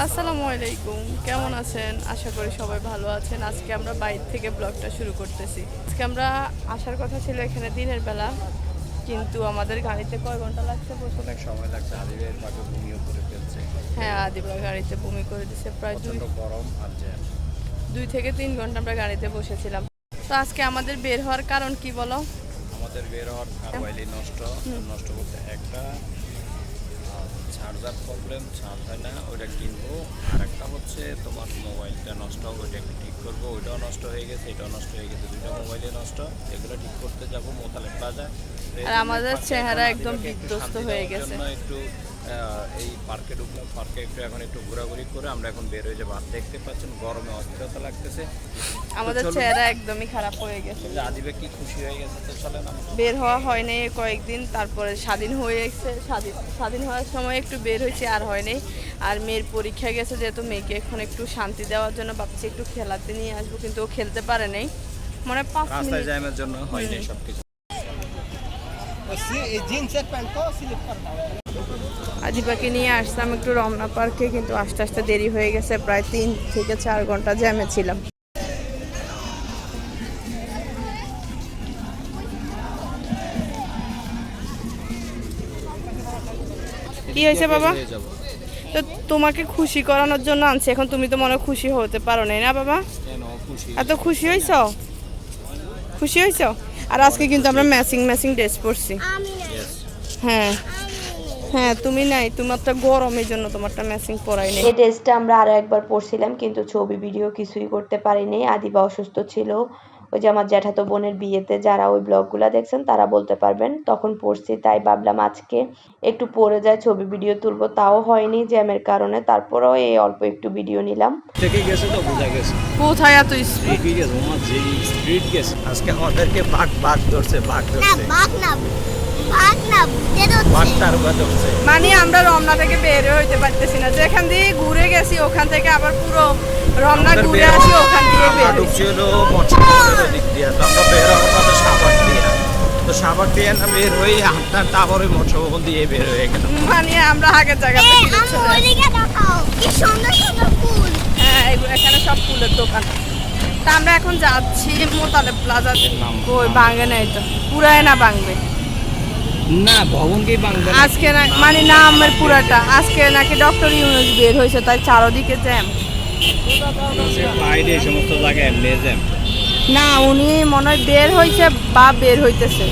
আসসালামু আলাইকুম কেমন আছেন? আশা করি সবাই ভালো আছেন। আজকে আমরা বাইরে থেকে ব্লগটা শুরু করতেছি। আজকে আমরা আসার কথা ছিল এখানে দিনের বেলা কিন্তু আমাদের গাড়িতে কয় ঘণ্টা লাগছে অনেক সময় লাগছে। আদিবের পাকে ভূমিও করে ফেলছে। হ্যাঁ আদিবা গাড়িতে বমি করে দিছে। প্রায় দুই গরম আর দুই থেকে তিন ঘণ্টা আমরা গাড়িতে বসেছিলাম। তো আজকে আমাদের বের হওয়ার কারণ কি বলো? আমাদের বের হওয়ার নষ্ট। নষ্ট করতে একটা চার্জার প্রবলেম চার্জ হয় না ওইটা কিনবো। আরেকটা হচ্ছে তোমার মোবাইলটা নষ্ট হবে ওইটা একটু ঠিক করব ওইটাও নষ্ট হয়ে গেছে এটাও নষ্ট হয়ে গেছে দুইটা মোবাইলে নষ্ট। এগুলো ঠিক করতে যাব মোতালে বাজার। আর আমাদের চেহারা একদম বিধ্বস্ত হয়ে গেছে। একটু এই পার্কে ঢুকলাম। পার্কে একটু এখন একটু ঘোরাঘুরি করে আমরা এখন বের হয়ে যাব। আর দেখতে পাচ্ছেন গরমে অস্থিরতা লাগতেছে। আমাদের। চেহারা একদমই খারাপ হয়ে গেছে। আদিবে কি খুশি হয়ে গেছে? তো চলেন আমরা। বের হওয়া হয়নি কয়েকদিন তারপরে স্বাধীন হয়েছে স্বাধীন স্বাধীন হওয়ার সময় একটু বের হয়েছে আর হয়নি। আর মেয়ের পরীক্ষা গেছে যেহেতু মেয়েকে এখন একটু শান্তি দেওয়ার জন্য ভাবছি একটু খেলাতে নিয়ে আসব কিন্তু ও খেলতে পারে নাই। মানে পাঁচ রাস্তায় জ্যামের জন্য হয়নি সবকিছু। জিন্সের প্যান্ট তো স্লিপ করতে আজিবাকে নিয়ে আসলাম একটু রমনা পার্কে কিন্তু আস্তে আস্তে দেরি হয়ে গেছে। প্রায় তিন থেকে চার ঘণ্টা জ্যামে ছিলাম। কি হয়েছে বাবা? তো তোমাকে খুশি করানোর জন্য আনছি এখন তুমি তো মনে খুশি হতে পারো নাই না বাবা? এত খুশি হয়েছ? খুশি হয়েছ? আর আজকে কিন্তু আমরা ম্যাচিং ম্যাচিং ড্রেস পরছি। হ্যাঁ। হ্যাঁ তুমি নাই তোমারটা গরম এই জন্য তোমারটা ম্যাচিং পরাই নেই। এই টেস্টটা আমরা আরও একবার পড়ছিলাম কিন্তু ছবি ভিডিও কিছুই করতে পারিনি। আদিবা অসুস্থ ছিল। ওই যে আমার জ্যাঠাতো বোনের বিয়েতে যারা ওই ব্লগগুলো দেখছেন তারা বলতে পারবেন তখন পড়ছি তাই ভাবলাম আজকে একটু পড়ে যায় ছবি ভিডিও তুলবো। তাও হয়নি জ্যামের কারণে তারপরেও এই অল্প একটু ভিডিও নিলাম। থেকে গেছে তো? বোঝা গেছে। কোথায় এত স্পিড গেছে আজকে আমাদেরকে বাঘ বাঘ ধরছে বাঘ ধরছে। বাঘ না। না মানে আমরা রমনা থেকে বের হইতে পারতেছি না। যেখান দিয়ে ঘুরে গেছি ওখান থেকে আবার পুরো রমনা ঘুরে আসি ওখান দিয়ে আমরা বের তো আমরা বের হওয়ার কথা সাবাক দিয়ে। তো সাবাক দিয়ে না বের হয়ে হাঁটতে হাঁটতে আবার ওই মৎস্যভবন দিয়ে বের হয়ে গেলাম। মানে আমরা আগের হ্যাঁ এখানে সব ফুলের দোকান। তা আমরা এখন যাচ্ছি মোতালে প্লাজা ওই ভাঙে নাই তো পুরাই না ভাঙবে না ভবনকেই বাংলা আজকে না মানে না আমার পুরাটা। আজকে নাকি ডক্টর ইউনুস বের হয়েছে তাই চারদিকে জ্যাম। বাইরে সমস্ত জায়গায় এমনি জ্যাম। না উনি মনে হয় বের হয়েছে বা বের হইতেছে।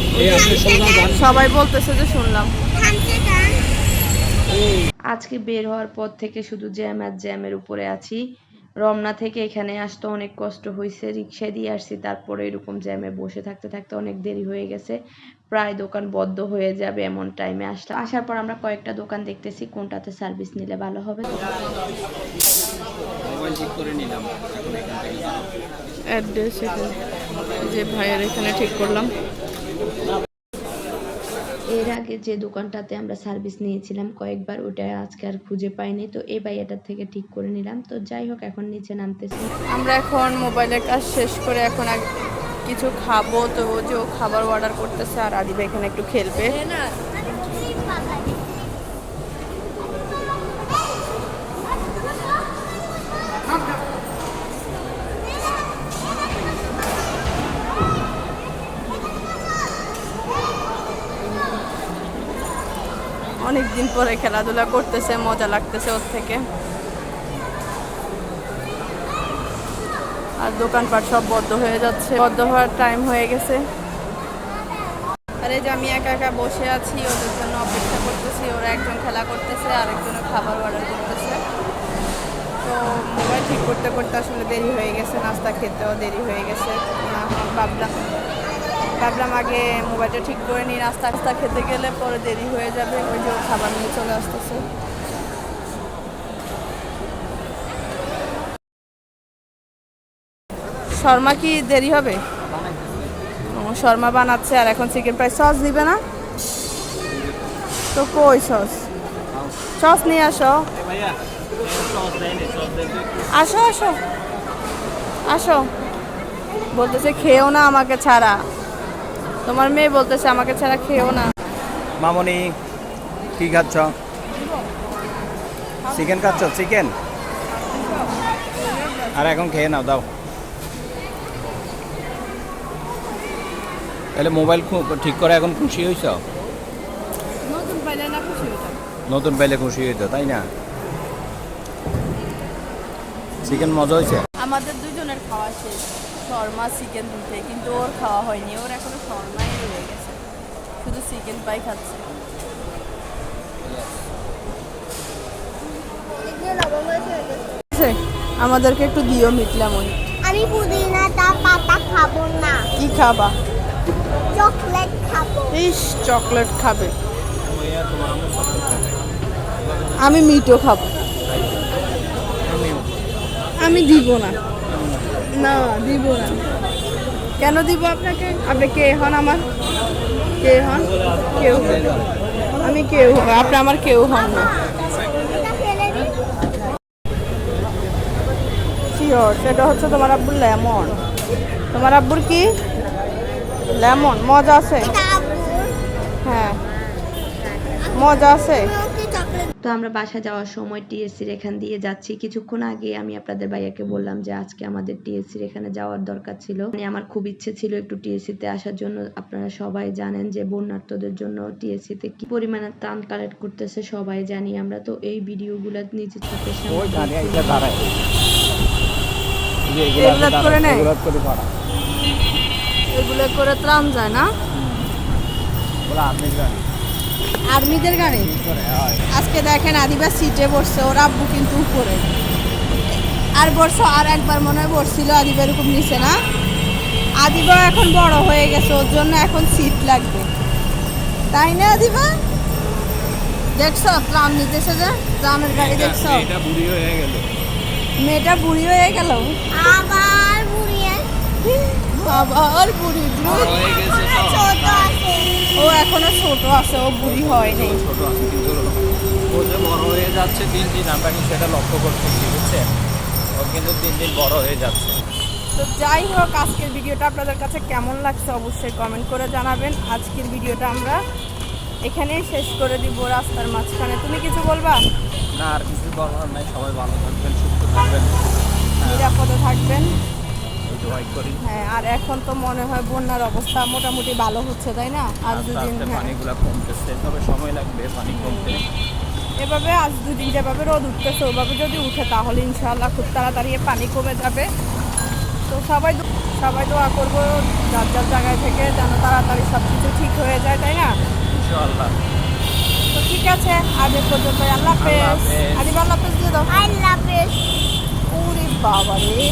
সবাই বলতেছে যে শুনলাম। আজকে বের হওয়ার পর থেকে শুধু জ্যাম আর জ্যামের উপরে আছি। রমনা থেকে এখানে আসতে অনেক কষ্ট হয়েছে রিক্সা দিয়ে আসছি তারপরে এরকম জ্যামে বসে থাকতে থাকতে অনেক দেরি হয়ে গেছে। প্রায় দোকান বদ্ধ হয়ে যাবে এমন টাইমে আসলাম আসার পর আমরা কয়েকটা দোকান দেখতেছি কোনটাতে সার্ভিস নিলে ভালো হবে। মোবাইল ঠিক করে নিলাম এখন এখান থেকে। অ্যাড্রেস এখানে যে ভাইয়ের এখানে ঠিক করলাম। এর আগে যে দোকানটাতে আমরা সার্ভিস নিয়েছিলাম কয়েকবার ওটা আজকে আর খুঁজে পাইনি। তো এই বাইয়াটার থেকে ঠিক করে নিলাম। তো যাই হোক এখন নিচে নামতেছি। আমরা এখন মোবাইলের কাজ শেষ করে এখন আর কিছু খাব। তো যে ও খাবার অর্ডার করতেছে আর আদিবা এখানে একটু খেলবে। অনেক দিন পরে খেলাধুলা করতেছে, মজা লাগতেছে ওর থেকে। আর দোকানপাট সব বদ্ধ হয়ে যাচ্ছে, বদ্ধ হওয়ার টাইম হয়ে গেছে। আরে যে আমি একা একা বসে আছি, ওদের জন্য অপেক্ষা করতেছি, ওরা একজন খেলা করতেছে আর একজনের খাবার অর্ডার করতেছে। তো মোবাইল ঠিক করতে করতে আসলে দেরি হয়ে গেছে, নাস্তা খেতেও দেরি হয়ে গেছে। না ভাবলাম ভাবলাম আগে মোবাইলটা ঠিক করে নিই, নাস্তা নাস্তা খেতে গেলে পরে দেরি হয়ে যাবে, ওই যে খাবার নিয়ে চলে আসতেছে। শর্মা কি দেরি হবে? শর্মা বানাচ্ছে আর এখন চিকেন ফ্রাই সস দিবে না? তো কই সস সস নিয়ে আসো। আসো আসো। আসো। বলতেছে খেয়েও না আমাকে ছাড়া। তোমার মেয়ে বলতেছে আমাকে ছাড়া খেয়েও না। মামনি কি খাচ্ছ? চিকেন খাচ্ছ? চিকেন? আর এখন খেয়ে নাও দাও। তাহলে মোবাইল ঠিক করে এখন খুশি হয়েছ নতুন পাইলে না খুশি নতুন পাইলে খুশি হইতো তাই না? চিকেন মজা হয়েছে আমাদের দুজনের খাওয়া শেষ। শর্মা চিকেন দুটে কিন্তু ওর খাওয়া হয়নি। ওর এখনও শর্মাই রয়ে গেছে। শুধু চিকেন পাই খাচ্ছে। আমাদেরকে একটু দিও মিটলাম ওই আমি পুদিনাটা পাতা খাব না। কি খাবা? চকলেট খাব। ইস চকলেট খাবে। আমি মিটও খাব। আমি দিব না। না দিব না। কেন দিব আপনাকে? আপনি কে হন আমার? কে হন? কেউ। আমি কেউ। আপনি আমার কেউ হন না। সেটা হচ্ছে তোমার আব্বুর লেমন। তোমার আব্বুর কি? লেমন মজা আছে। হ্যাঁ। মজা আছে। তো আমরা বাসা যাওয়ার সময় টিএসসির এখান দিয়ে যাচ্ছি কিছুক্ষণ আগে আমি আপনাদের ভাইয়াকে বললাম যে আজকে আমাদের টিএসসির এখানে যাওয়ার দরকার ছিল মানে আমার খুব ইচ্ছে ছিল একটু টিএসসিতে আসার জন্য আপনারা সবাই জানেন যে বন্যার্থদের জন্য টিএসসিতে কি পরিমাণে ত্রাণ কালেক্ট করতেছে সবাই জানি আমরা তো এই ভিডিওগুলো নিজের চোখের সামনে এগুলো করে এগুলো ত্রাণ যায় না আপনি জানেন আর্মিদের গাড়ি? আজকে দেখেন আদিবাস সিটে বসছে ওর আব্বু কিন্তু উপরে। আর বসছো আর একবার মনে হয় বসছিল আদিবা এরকম নিচে না? আদিবা এখন বড় হয়ে গেছে ওর জন্য এখন সিট লাগবে। তাই না আদিবা? দেখছ ট্রাম নিতেছে যে ট্রামের গাড়ি দেখছ? এটা বুড়ি হয়ে গেল। মেয়েটা বুড়ি হয়ে গেল? আবার বুড়িয়ে আবার বুড়ি বড়। হয়ে ছোট ও এখনও ছোট আছে ও বুড়ি হয়নি ছোট আছে কিন্তু ও যে বড় হয়ে যাচ্ছে দিন দিন আমরা কিন্তু সেটা লক্ষ্য করতেছি বুঝছেন ও কিন্তু দিন দিন বড় হয়ে যাচ্ছে। তো যাই হোক আজকের ভিডিওটা আপনাদের কাছে কেমন লাগছে অবশ্যই কমেন্ট করে জানাবেন। আজকের ভিডিওটা আমরা এখানেই শেষ করে দিব রাস্তার মাঝখানে। তুমি কিছু বলবা? না আর কিছু বলার নাই সবাই ভালো থাকবেন সুস্থ থাকবেন। নিরাপদে থাকবেন। এই করি। হ্যাঁ আর এখন তো মনে হয় বন্যার অবস্থা মোটামুটি ভালো হচ্ছে তাই না? আর দুদিন হ্যাঁ। পানিগুলো কমতেছে তবে সময় লাগবে পানি কমতে। এভাবে আজ দুদিন যেভাবে রোদ উঠতেছে ওভাবে যদি উঠে তাহলে ইনশাআল্লাহ খুব তাড়াতাড়ি পানি কমে যাবে। তো সবাই সবাই দোয়া করব যার যার জায়গায় থেকে যেন তাড়াতাড়ি সব কিছু ঠিক হয়ে যায় তাই না? ইনশাআল্লাহ। তো ঠিক আছে আজ পর্যন্ত আল্লাহ আল্লাহ হাফেজ। হাফেজ। আল্লাহ হাফেজ দিয়ে দাও। আই লাভ ইট ওরে বাবা রে